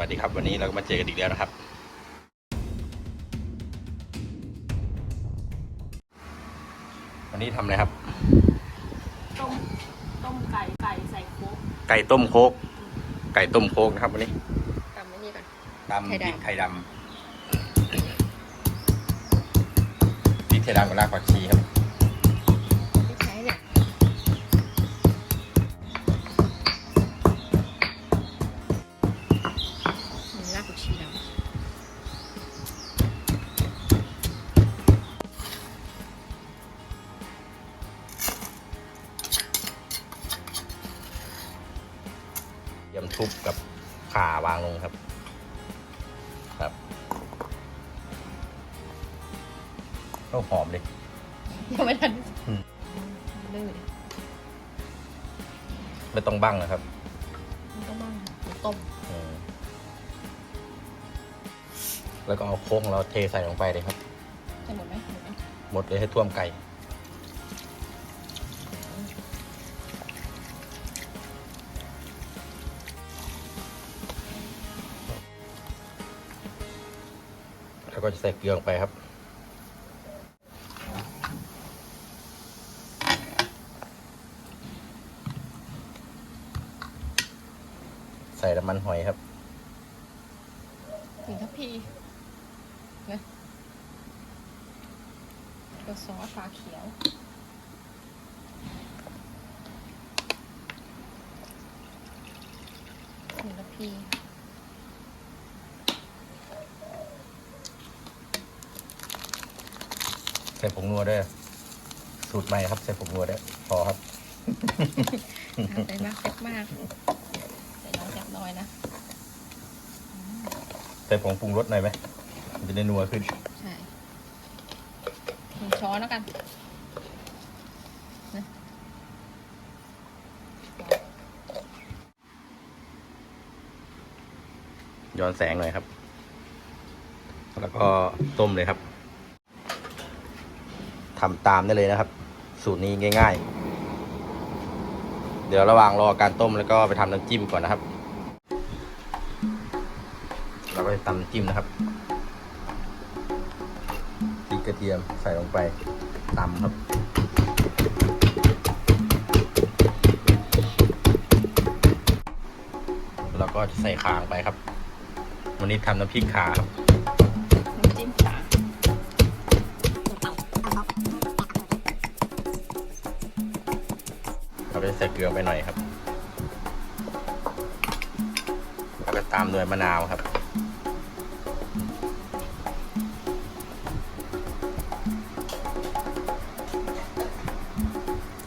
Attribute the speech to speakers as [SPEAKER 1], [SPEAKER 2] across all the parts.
[SPEAKER 1] วัสดีครับ วันนี้เราก็มาเจอกันอีกแล้วนะครับ วันนี้ทำอะไรครับ
[SPEAKER 2] ต้มต้มไก่ไก่ใส่โค้ก
[SPEAKER 1] ไก่ต้มโคก ไก่ต้มโคกนะครับ วันนี้
[SPEAKER 2] ตำไว้นี่ก่อน
[SPEAKER 1] ตำพ
[SPEAKER 2] ไข่
[SPEAKER 1] ริ
[SPEAKER 2] ดำ
[SPEAKER 1] กไทยดำพริกไทยดำกับรากผักชีครับ ทุบกับข่าวางลงครับ ครับก็หอมเลย
[SPEAKER 2] ยังไม่ทัน
[SPEAKER 1] อืม
[SPEAKER 2] ลื่น
[SPEAKER 1] ไม่ต้องบั้งนะครับ
[SPEAKER 2] มันต้องบ้างต้ม
[SPEAKER 1] อืมแล้วก็เอาโค้งของเราเทใส่ลงไปเลยครับ
[SPEAKER 2] ใช่หมดไหมหมดไหม
[SPEAKER 1] หมดเลยให้ท่วมไก่ ก็จะใส่เกลือลงไปครับ ใส่น้ำมันหอยครับ
[SPEAKER 2] ถึงทัพพีนะตัวซอสฟ้าเขียวถึงทัพพี
[SPEAKER 1] ใส่ผงนัวด้วยสูตรใหม่ครับ ใส่ผงนัวด้วยพอครับ
[SPEAKER 2] ใส่มากเซ็ตมากใส่น้อยแซ่บน้อยนะ
[SPEAKER 1] ใส่ผงปรุงรสหน่อยไหมมันจะได้นัวขึ้น
[SPEAKER 2] ใช่หนึ่งช้อนแล้วกันนะ
[SPEAKER 1] ย้อนแสงหน่อยครับ แล้วก็ต้มเลยครับ ทำตามได้เลยนะครับ สูตรนี้ง่าย ๆ เดี๋ยวระหว่างรอการต้มแล้วก็ไปทำน้ำจิ้มก่อนนะครับ เราก็จะตำน้ำจิ้มนะครับพริกกระเทียมใส่ลงไปตำครับแล้วก็จะใส่ขาลงไปครับ วันนี้ทำน้ำพริกขาครับ
[SPEAKER 2] จะ
[SPEAKER 1] ใส่เกลือไปหน่อยครับแล้วก็ตามด้วยมะนาวครับ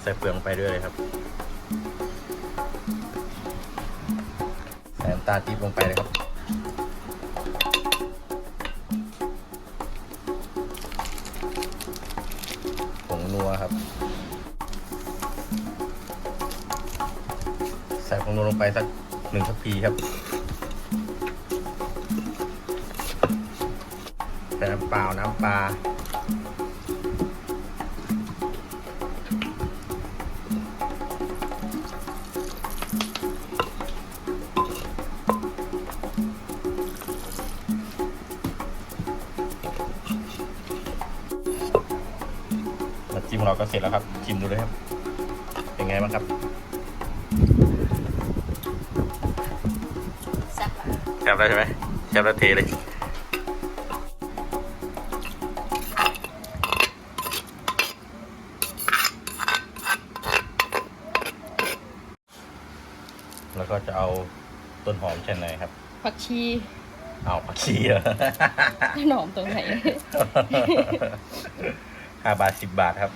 [SPEAKER 1] ใส่เปลืองไปด้วยเลยครับใส่น้ำตาลปี๊บลงไปเลยครับผงนัวครับ ใส่ผงนัวลงไปสักหนึ่งทัพพีครับใส่น้ำเปล่าน้ำปลาจิ้มของเราก็เสร็จแล้วครับชิมดูเลยครับ เป็นไงบ้างครับ
[SPEAKER 2] อะ
[SPEAKER 1] แซ่บแล้วใช่ไหมแซ่บแล้วเทเลยแล้วก็จะเอาต้นหอมเช่นไรครับ
[SPEAKER 2] ผักชี
[SPEAKER 1] เอาผักชีเหรอ
[SPEAKER 2] หนอมตรงไหน
[SPEAKER 1] ห้าบาทสิบบาทครับ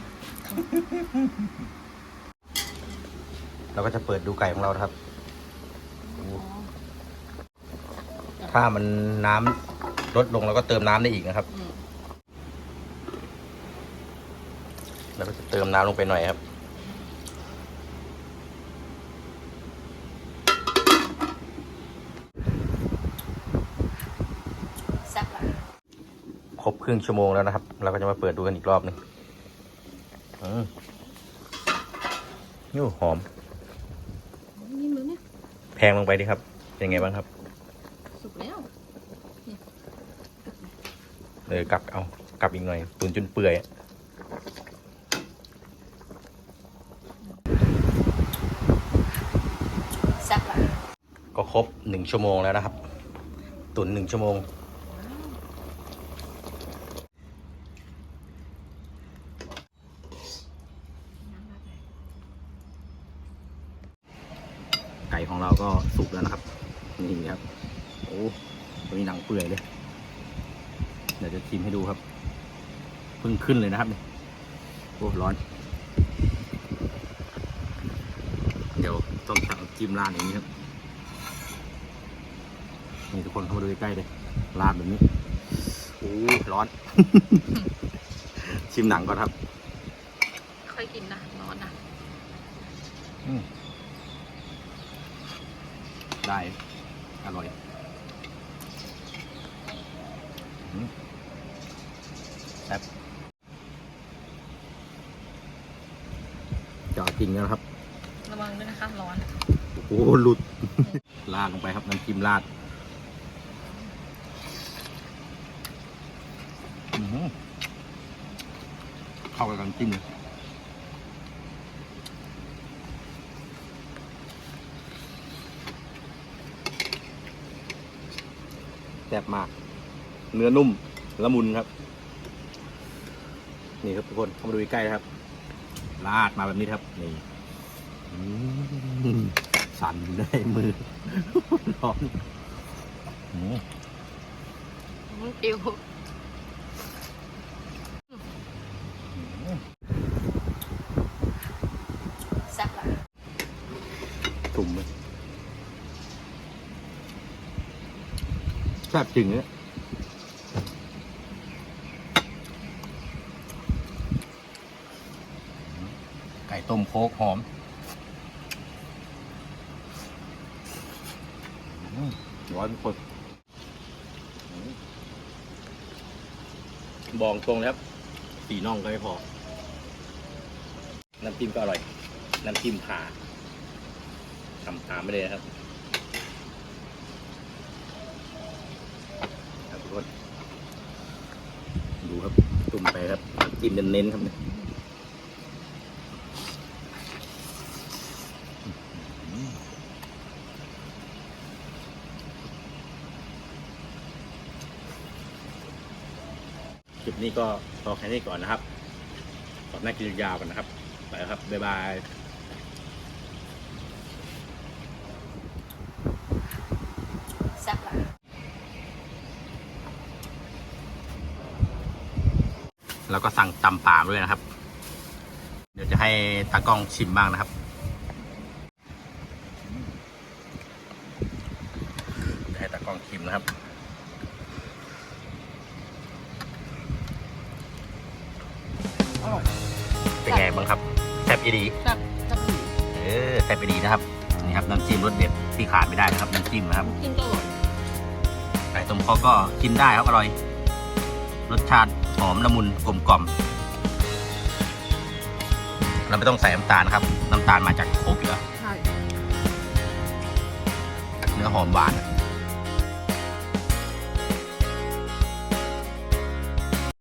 [SPEAKER 1] เราก็จะเปิดดูไก่ของเรานะครับ ถ้ามันน้ำลดลงเราก็เติมน้ำได้อีกนะครับ
[SPEAKER 2] อืม
[SPEAKER 1] แล้วก็จะเติมน้ำลงไปหน่อยครับ
[SPEAKER 2] แซ่บอะ
[SPEAKER 1] ครบครึ่งชั่วโมงแล้วนะครับ เราก็จะมาเปิดดูกันอีกรอบหนึ่งอืมนี่หอม
[SPEAKER 2] นี่มือเนี่ย
[SPEAKER 1] แพงลงไปดิครับ เป็นไงบ้างครับ
[SPEAKER 2] ส สุกแล้ว
[SPEAKER 1] เออกลับเอากลับอีกหน่อยตุนจนเปื่อยก็ครบหนึ่งชั่วโมงแล้วนะครับ ตุนหนึ่งชั่วโมง ไก่ของเราก็สุกแล้วนะครับ นี่ครับ โอ้ตัวนี้หนังเปื่อยเลย ดี๋ยวจะชิมให้ดูครับเพิ่งขึ้นเลยนะครับเนี่ยโอ้ร้อน เดี๋ยวต้องตักจิ้มราดอย่างนี้ครับนี่ทุกคนเข้ามาดูใกล้ๆเลยราดแบบนี้โอ้ร้อน ชิมหนังก่อนครับ
[SPEAKER 2] ค่อยกินนะร้อนนะ
[SPEAKER 1] ได้ อร่อยอื มแซ่บจอดจริงแล้วครับ
[SPEAKER 2] ระวังด้วยนะคะร้อน
[SPEAKER 1] โอ้โหหลุดราดลงไปครับน้ำจิ้มราดอื้อหือเข้ากับน้ำจิ้มเลยแซ่บมาก เนื้อนุ่ม ละมุนครับ นี่ครับทุกคนเข้ามาดูใกล้ๆนะครับราดมาแบบนี้ครับนี่อืมสั่นได้มือร้อนอืม
[SPEAKER 2] ปิวแซ่บละ
[SPEAKER 1] ถุ่มเลยแซ่บจริงเนี่ย ต้มโคกหอมอืมร้อนคนอืมบอกตรงนะครับสีน่องก็ไม่พอ น้ำจิ้มก็อร่อย น้ำจิ้มผ่าทำตามไปเลยนะครับครับทุกคนดูครับตุ่มไปครับน้ำจิ้มเน้นๆครับเนี่ย คลิปนี้ก็พอแค่นี้ก่อนนะครับขอบหน้ากินยาวกันนะครับ ไปแล้วครับ บ๊ายบาย
[SPEAKER 2] แซ่บละ
[SPEAKER 1] แล้วก็สั่งตำป่าด้วยนะครับ เดี๋ยวจะให้ตากล้องชิมบ้างนะครับ ให้ตากล้องชิมนะครับ บ้างครับแซ่บอีดี
[SPEAKER 2] แซ่บแซ่บดี
[SPEAKER 1] เออแซ่บอีดีนะครับนี่ครับน้ำจิ้มรสเด็ดที่ขาดไม่ได้นะครับน้ำจิ้มนะครับ
[SPEAKER 2] กินก็อร่อย
[SPEAKER 1] ไก่ต้มคอกก็กินได้ครับอร่อย รสชาติหอมละมุนกลมกล่อม เราไม่ต้องใส่น้ำตาลครับน้ำตาลมาจากโคกอยู่แล้ว
[SPEAKER 2] ใช่
[SPEAKER 1] เนื้อหอมหวาน